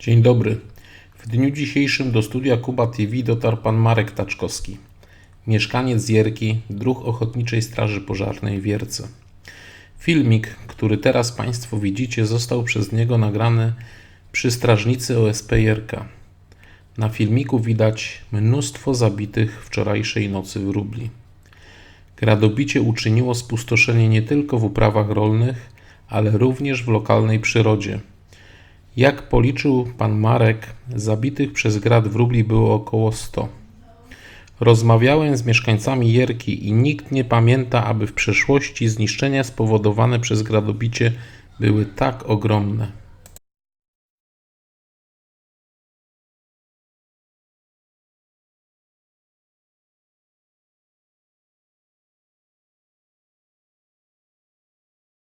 Dzień dobry. W dniu dzisiejszym do studia Kuba TV dotarł pan Marek Taczkowski, mieszkaniec Jerki, druh Ochotniczej Straży Pożarnej w Jerce. Filmik, który teraz Państwo widzicie, został przez niego nagrany przy strażnicy OSP Jerka. Na filmiku widać mnóstwo zabitych wczorajszej nocy wróbli. Gradobicie uczyniło spustoszenie nie tylko w uprawach rolnych, ale również w lokalnej przyrodzie. Jak policzył pan Marek, zabitych przez grad wróbli było około 100. Rozmawiałem z mieszkańcami Jerki i nikt nie pamięta, aby w przeszłości zniszczenia spowodowane przez gradobicie były tak ogromne.